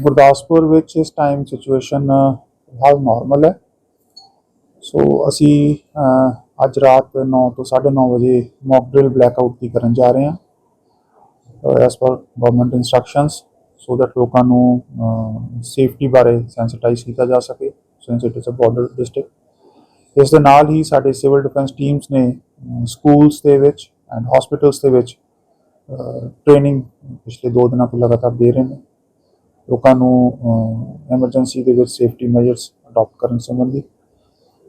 ਗੁਰਦਾਸਪੁਰ ਵਿੱਚ ਇਸ time situation ਫਿਲਹਾਲ ਨਾਰਮਲ ਹੈ। ਸੋ ਅਸੀਂ ਅੱਜ ਰਾਤ 9 ਤੋਂ 9:30 ਵਜੇ ਮੌਕ ਡਰਿਲ ਬਲੈਕਆਊਟ ਦੀ ਕਰਨ ਜਾ ਰਹੇ ਹਾਂ as per government instructions so that ਲੋਕਾਂ ਨੂੰ ਸੇਫਟੀ ਬਾਰੇ ਸੈਂਸਿਟਾਈਜ਼ ਕੀਤਾ ਜਾ ਸਕੇ ਸਿੰਸ ਇਟ ਬਾਰਡਰ ਡਿਸਟ੍ਰਿਕਟ ਇਸ ਦੇ ਨਾਲ ਹੀ ਸਾਡੇ ਸਿਵਲ ਡਿਫੈਂਸ ਟੀਮਸ ਨੇ ਸਕੂਲਸ ਦੇ ਵਿੱਚ ਐਂਡ ਹਸਪੀਟਲਸ ਦੇ ਵਿੱਚ ਟ੍ਰੇਨਿੰਗ ਪਿਛਲੇ 2 ਦਿਨਾਂ ਤੋਂ ਲਗਾਤਾਰ ਦੇ ਰਹੇ ਨੇ। ਲੋਕਾਂ ਨੂੰ ਐਮਰਜੈਂਸੀ ਦੇ ਵਿੱਚ ਸੇਫਟੀ ਮੈਜਰਸ ਅਡਾਪਟ ਕਰਨ ਸੰਬੰਧੀ।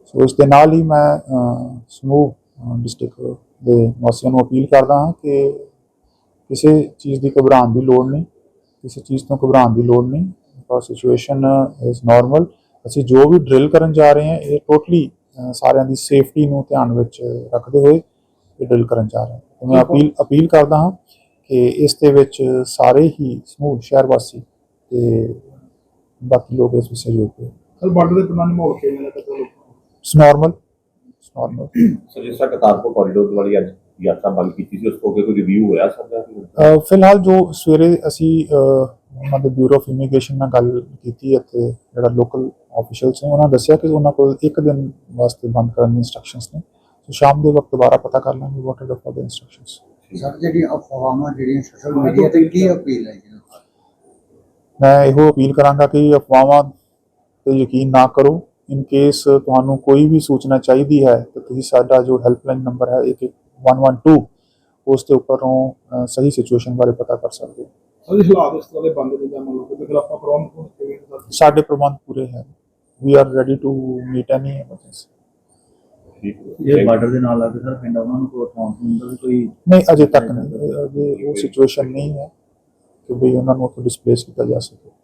ਸੋ ਇਸ ਦੇ ਨਾਲ ਹੀ ਮੈਂ ਸਮੂਹ ਡਿਸਟ੍ਰਿਕਟ ਦੇ ਵਾਸੀਆਂ ਨੂੰ ਅਪੀਲ ਕਰਦਾ ਹਾਂ ਕਿ ਕਿਸੇ ਚੀਜ਼ ਦੀ ਘਬਰਾਉਣ ਦੀ ਲੋੜ ਨਹੀਂ। ਕਿਸੇ ਚੀਜ਼ ਤੋਂ ਘਬਰਾਉਣ ਦੀ ਲੋੜ ਨਹੀਂ। ਬਿਕਾਜ਼ ਸਿਚੁਏਸ਼ਨ ਇਜ਼ ਨਾਰਮਲ ਅਸੀਂ ਜੋ ਵੀ ਡਰਿਲ ਕਰਨ ਜਾ ਰਹੇ ਹਾਂ ਇਹ ਟੋਟਲੀ ਸਾਰਿਆਂ ਦੀ ਸੇਫਟੀ ਨੂੰ ਧਿਆਨ ਵਿੱਚ ਰੱਖਦੇ ਹੋਏ ਇਹ ਡਰਿਲ ਕਰਨ ਜਾ ਰਹੇ ਹਾਂ। ਮੈਂ ਅਪੀਲ ਅਪੀਲ ਕਰਦਾ ਹਾਂ ਕਿ ਇਸ ਦੇ ਵਿੱਚ ਸਾਰੇ ਹੀ ਸਮੂਹ ਸ਼ਹਿਰ ਵਾਸੀ ਤੇ ਬਾਕੀ ਲੋਕ ਇਸ ਵਿੱਚ ਸਹਿਯੋਗ ਦੇਣ ਸਰ ਬਾਰਡਰ ਦੇ ਪ੍ਰਬੰਧ ਮਾਹੌਲ ਕਿਵੇਂ ਲੱਗਾ ਤੁਹਾਨੂੰ ਇਟਸ ਨਾਰਮਲ ਨਾਰਮਲ ਸਰ ਜਿਸ ਤਰ੍ਹਾਂ ਕਰਤਾਰਪੁਰ ਕੋਰੀਡੋਰ ਵਾਲੀ ਅੱਜ ਯਾਤਰਾ ਬੰਦ ਕੀਤੀ ਸੀ ਉਸ ਤੋਂ ਅੱਗੇ ਕੋਈ ਰਿਵਿਊ ਹੋਇਆ ਸਰ ਦਾ ਅਹ ਫਿਲਹਾਲ ਜੋ ਸਵੇਰੇ ਅਸੀਂ ਅਹ, ਉਹਨਾਂ ਦੇ ਬਿਊਰੋ ਆਫ ਇਮੀਗ੍ਰੇਸ਼ਨ ਨਾਲ ਗੱਲ ਕੀਤੀ ਇੱਥੇ ਜਿਹੜਾ ਲੋਕਲ ਆਫੀਸ਼ੀਅਲਸ ਨੇ ਉਹਨਾਂ ਦੱਸਿਆ ਕਿ ਉਹਨਾਂ ਕੋਲ ਇੱਕ ਦਿਨ ਵਾਸਤੇ ਬੰਦ ਕਰਨ ਦੀ ਇਨਸਟਰਕਸ਼ਨਸ ਨੇ। ਸੋ ਸ਼ਾਮ ਦੇ ਵਕਤ ਦੁਬਾਰਾ ਪਤਾ ਕਰ ਲਾਂਗੇ what are the further instructions sir ਜਿਹੜੀ ਅਫਵਾਹਾਂ ਜਿਹੜੀਆਂ ਸੋਸ਼ਲ ਮੀਡੀਆ ਤੇ ਕੀ ਅਪੀਲ ਹੈ ਜੀ? ਮੈਂ ਇਹੋ ਅਪੀਲ ਕਰਾਂਗਾ ਕਿ ਅਫਵਾਹਾਂ ਤੇ ਯਕੀਨ ਨਾ ਕਰੋ ਇਨ ਕੇਸ ਤੁਹਾਨੂੰ ਕੋਈ ਵੀ ਸੂਚਨਾ ਚਾਹੀਦੀ ਹੈ ਤਾਂ ਤੁਸੀਂ ਸਾਡਾ ਜੋ ਹੈਲਪਲਾਈਨ ਨੰਬਰ ਹੈ 11112 ਉਸ ਦੇ ਉੱਪਰੋਂ ਸਹੀ ਸਿਚੁਏਸ਼ਨ ਬਾਰੇ ਪਤਾ ਕਰ ਸਕਦੇ ਹੋ ਸਰ ਹਾਲਾਤ ਇਸ ਤਰ੍ਹਾਂ ਦੇ ਬੰਦ ਦੇ ਜਾਂ ਮੰਨ ਕਿ ਆਪਾਂ ਪ੍ਰਬੰਧ ਕਿਵੇਂ ਸਾਡੇ ਪ੍ਰਬੰਧ ਪੂਰੇ ਹਨ we are ready to meet any emergency ਜੇ ਬਾਰਡਰ ਦੇ ਨਾਲ ਲੱਗਦੇ ਸਰ ਪਿੰਡ ਉਹਨਾਂ ਨੂੰ ਕੋਈ ਅਕਾਊਂਟ ਹੁੰਦਾ ਵੀ ਕੋਈ ਨਹੀਂ ਅਜੇ ਤੱਕ ਨਹੀਂ ਅਜੇ ਉਹ ਸਿਚੁਏਸ਼ਨ ਨਹੀਂ ਹੈ ਕਿ ਵੀ ਉਹਨਾਂ ਨੂੰ ਉੱਥੋਂ ਡਿਸਪਲੇਸ ਕੀਤਾ ਜਾ ਸਕੇ।